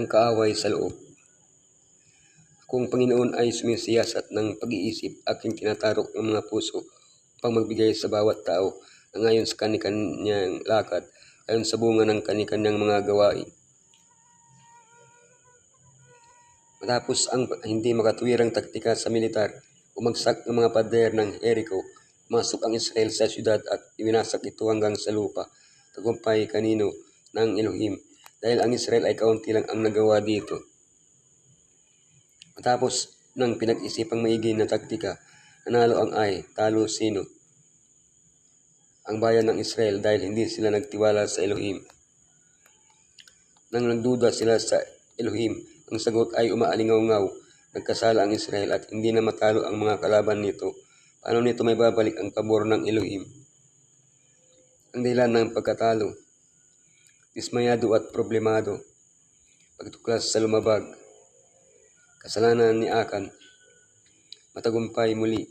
ang kaaway sa loob. Kung Panginoon ay sumisiyasat ng pag-iisip, aking tinatarok ng mga puso upang magbigay sa bawat tao na ngayon sa kanilang lakad, ayon sa bunga ng kanilang mga gawain. Matapos ang hindi makatuwirang taktika sa militar, umagsak ng mga pader ng Jericho, masok ang Israel sa syudad at ibinasak ito hanggang sa lupa. Tagumpay kanino ng Elohim, dahil ang Israel ay kaunti lang ang nagawa dito. Matapos ng pinag-isipang maigi na taktika, nanalo ang Ay, talo sino? Ang bayan ng Israel dahil hindi sila nagtiwala sa Elohim. Nang nagduda sila sa Elohim, ang sagot ay umaalingaw-ngaw. Nagkasala ang Israel at hindi na matalo ang mga kalaban nito. Paano nito may babalik ang pabor ng Elohim? Ang dahilan ng pagkatalo, dismayado at problemado, pagtuklas sa lumabag, kasalanan ni Akan, matagumpay muli.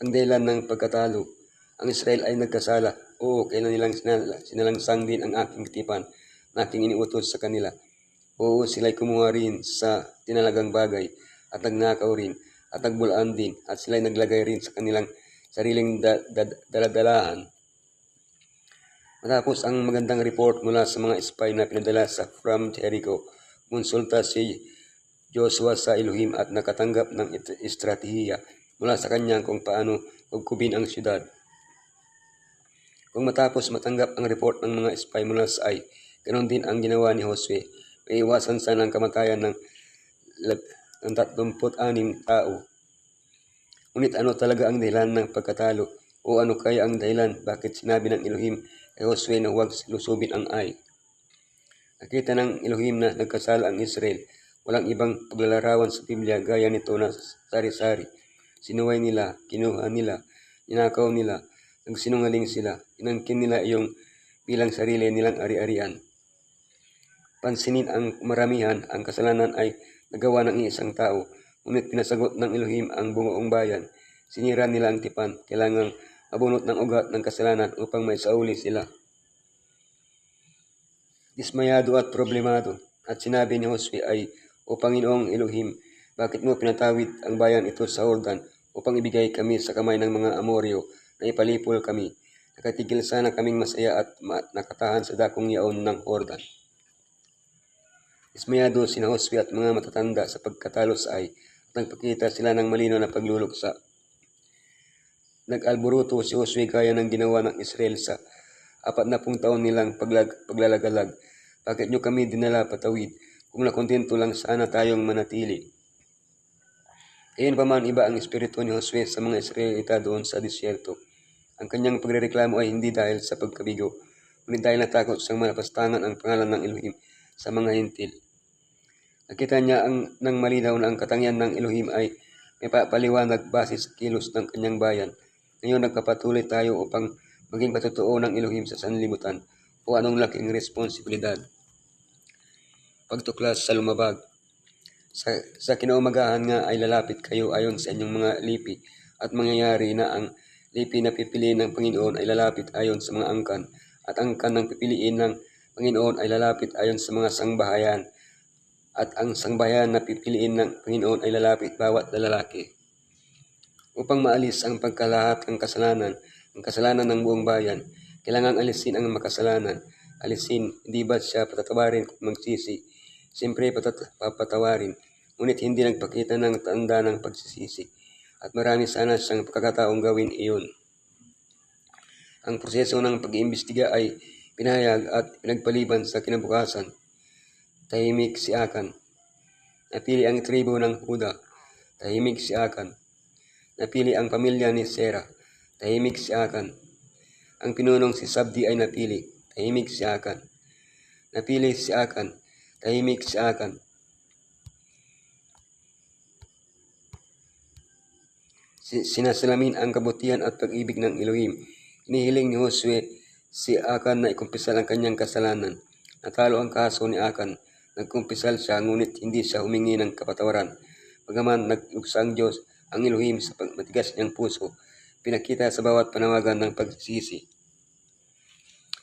Ang dahilan ng pagkatalo, ang Israel ay nagkasala. Oo, kailan nilang sinala, sinalangsang din ang aking tipan na aking iniutos sa kanila. Oo, sila'y kumuha rin sa tinalagang bagay at nagnakaw rin at nagbulaan din at sila'y naglagay rin sa kanilang sariling da, da, daladalahan. Matapos ang magandang report mula sa mga spy na pinadala sa from Jericho, konsulta si Joshua sa Elohim at nakatanggap ng estratehiya mula sa kanya kung paano hugkubin ang syudad. Kung matapos matanggap ang report ng mga spy mula sa Ai, ganoon din ang ginawa ni Josue. May iwasan sana ang kamatayan ng, ng 36 tao. Ngunit ano talaga ang dahilan ng pagkatalo? O ano kaya ang dahilan bakit sinabi ng Elohim kay Josue na huwag lusubin ang Ai? Nakita ng Elohim na nagkasala ang Israel. Walang ibang paglalarawan sa Biblia gaya nito na sari-sari. Sinuway nila, kinuha nila, ninakaw nila, nagsinungaling sila, inangkin nila iyong bilang sarili nilang ari-arian. Pansinin ang maramihan, ang kasalanan ay nagawa ng isang tao, ngunit pinasagot ng Elohim ang buong bayan. Sinira nila ang tipan, kailangang mabunot ng ugat ng kasalanan upang may sauli sila. Dismayado at problemado, at sinabi ni Josue ay, O Panginoong Elohim, bakit mo pinatawid ang bayan ito sa Jordan upang ibigay kami sa kamay ng mga Amoryo na ipalipol kami? Nakatigil sana kaming masaya at nakatahan sa dakong yaon ng Jordan. Ismayado sina Josue at mga matatanda sa pagkatalo sa ay at nagpakita sila ng malino na pagluluksa. Nag-alburuto si Josue gaya ng ginawa ng Israel sa apat na pung taon nilang paglag, paglalagalag. Bakit nyo kami dinala patawid kung nakontento lang sana tayong manatili? Gayon pa man iba ang espiritu ni Josue sa mga Israelita doon sa disyerto. Ang kanyang pagrereklamo ay hindi dahil sa pagkabigo, ngunit dahil natakot siyang malapastangan ang pangalan ng Elohim sa mga hintil. Nakita niya ang, ng malinaw na ang katangian ng Elohim ay may papaliwanag base kilos ng kanyang bayan. Ngayon nagpapatuloy tayo upang maging patotoo ng Elohim sa sanlibutan o anong laking responsibilidad. Pagtuklas sa lumabag. Sa, sa kinaumagahan nga ay lalapit kayo ayon sa inyong mga lipi at mangyayari na ang lipi na pipiliin ng Panginoon ay lalapit ayon sa mga angkan at angkan ng pipiliin ng Panginoon ay lalapit ayon sa mga sangbahayan at ang sangbahayan na pipiliin ng Panginoon ay lalapit bawat lalaki. Upang maalis ang pagkalahat ng kasalanan, ang kasalanan ng buong bayan, kailangang alisin ang makasalanan. Alisin, hindi ba siya patatawarin kung magsisi? Siyempre patat- papatawarin, ngunit hindi nagpakita ng tanda ng pagsisisi. At marami sana siyang pagkakataong gawin iyon. Ang proseso ng pag-iimbestiga ay pinahayag at pinagpaliban sa kinabukasan. Tahimik si Akan. Napili ang tribo ng Huda. Tahimik si Akan. Napili ang pamilya ni Sera. Tahimik si Akan. Ang pinunong si Sabdi ay napili. Tahimik si Akan. Napili si Akan. Tahimik si Akan. Si- Sinasalamin ang kabutihan at pag-ibig ng Elohim. Inihiling ni Josue si Akan na ikumpisal ang kanyang kasalanan. Natalo ang kaso ni Akan. Nagkumpisal siya ngunit hindi siya humingi ng kapatawaran. Bagaman nagluksa ang Diyos, ang Elohim sa matigas niyang puso, pinakita sa bawat panawagan ng pagsisisi.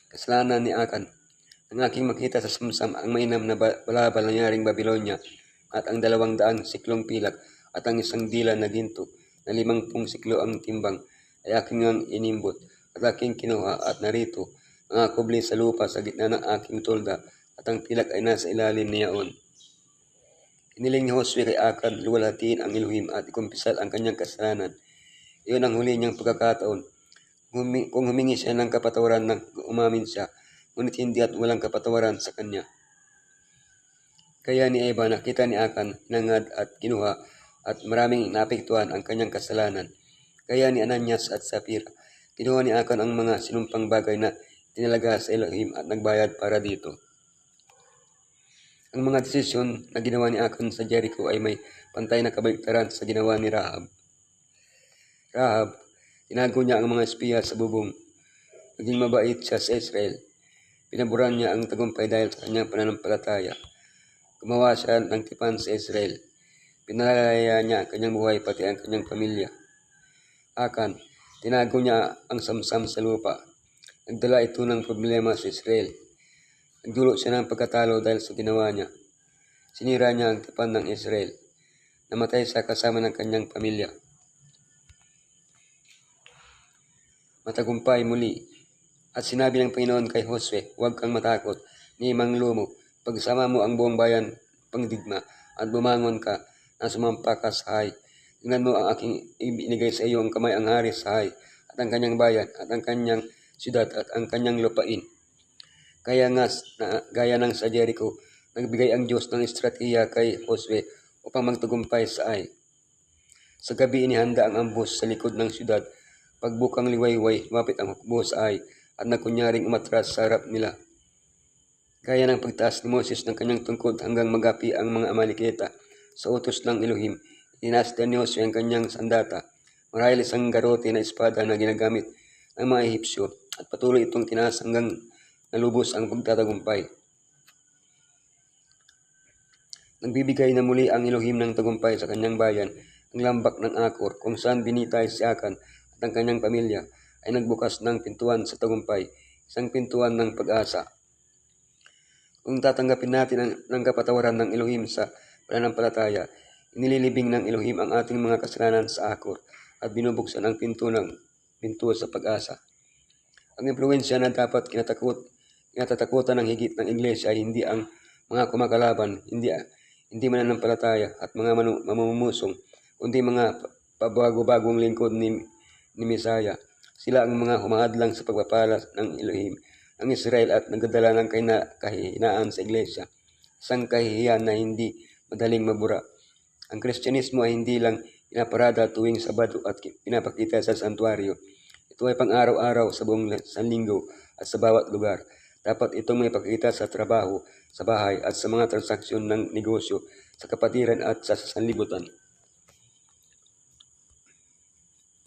Kasalanan ni Akan. Nang aking makita sa sumsam ang mainam na ba- balabal na nanyaring Babylonia at ang dalawang daang siklong pilak at ang isang dila na ginto na limangpung siklo ang timbang ay aking ngang inimbot at aking kinuha at narito ang akubli sa lupa sa gitna ng aking tolda at ang pilak ay nasa ilalim niyaon. Iniling ni Josue kay Akan luwalhatiin ang Elohim at ikumpisal ang kanyang kasalanan. Iyon ang huli niyang pagkakataon. Humi- kung humingi siya ng kapatawaran nang umamin siya, ngunit hindi at walang kapatawaran sa kanya. Kaya ni Eva nakita ni Akan, nangad at kinuha at maraming naapektuhan ang kanyang kasalanan. Kaya ni Ananias at Sapira, kinuha ni Akan ang mga sinumpang bagay na tinalaga sa Elohim at nagbayad para dito. Ang mga desisyon na ginawa ni Akan sa Jericho ay may pantay na kabaliktaran sa ginawa ni Rahab. Rahab, tinago niya ang mga espiya sa bubong. Naging mabait siya sa Israel. Pinaburan niya ang tagumpay dahil sa kanyang pananampalataya. Gumawa siya ng tipan sa Israel. Pinalalaya niya ang kanyang buhay pati ang kanyang pamilya. Akan, tinago niya ang samsam sa lupa. Nagdala ito ng problema sa Israel. Nagdulot siya ng pagkatalo dahil sa ginawa niya. Sinira niya ang tipan ng Israel. Namatay siya kasama ng kanyang pamilya. Matagumpay muli. At sinabi ng Panginoon kay Josue, huwag kang matakot, ni Manglumo, pagsama mo ang buong bayan pangdigma at bumangon ka na sumampa ka sa hay. Tingnan mo ang aking ibinigay sa iyo ang kamay ang hari sa hay at ang kanyang bayan at ang kanyang siyudad at ang kanyang lupain. Kaya nga, na, gaya ng sa Jericho, nagbigay ang Diyos ng estratehiya kay Josue upang magtagumpay sa ay. Sa gabi inihanda ang ambus sa likod ng siyudad. Pagbukang liwayway, lumapit ang hukbo sa ay at nagkunyaring umatras sa harap nila. Gaya ng pagtaas ni Moses ng kanyang tungkod hanggang magapi ang mga Amalekita sa utos ng Elohim, inasdan ni Josue ang kanyang sandata, marahil isang garote na espada na ginagamit ng mga Ehipsyo at patuloy itong tinaas hanggang nalubos ang pagtatagumpay. Nagbibigay na muli ang Elohim ng tagumpay sa kanyang bayan, ang lambak ng Akor, kung saan binitay si Akan at ang kanyang pamilya ay nagbukas ng pintuan sa tagumpay, isang pintuan ng pag-asa. Kung tatanggapin natin ang, ng kapatawaran ng Elohim sa pananampalataya, inililibing ng Elohim ang ating mga kasalanan sa Akor at binubuksan ang pinto ng pinto sa pag-asa. Ang impluensya na dapat kinatakot, kinatatakutan ng higit ng Iglesia ay hindi ang mga kumakalaban, hindi hindi mananampalataya at mga manu, mamumusong, kundi mga pabago-bagong lingkod ni, ni Misaya. Sila ang mga humahadlang sa pagpapala ng Elohim, ang Israel at nagdadala ng kahina, kahinaan sa Iglesia. Isang kahihiyan na hindi madaling mabura. Ang Kristyanismo ay hindi lang pinaparada tuwing Sabado at pinapakita sa santuario. Ito ay pang-araw-araw sa buong sanlinggo at sa bawat lugar. Dapat itong may pakita sa trabaho, sa bahay at sa mga transaksyon ng negosyo, sa kapatiran at sa sanlibutan.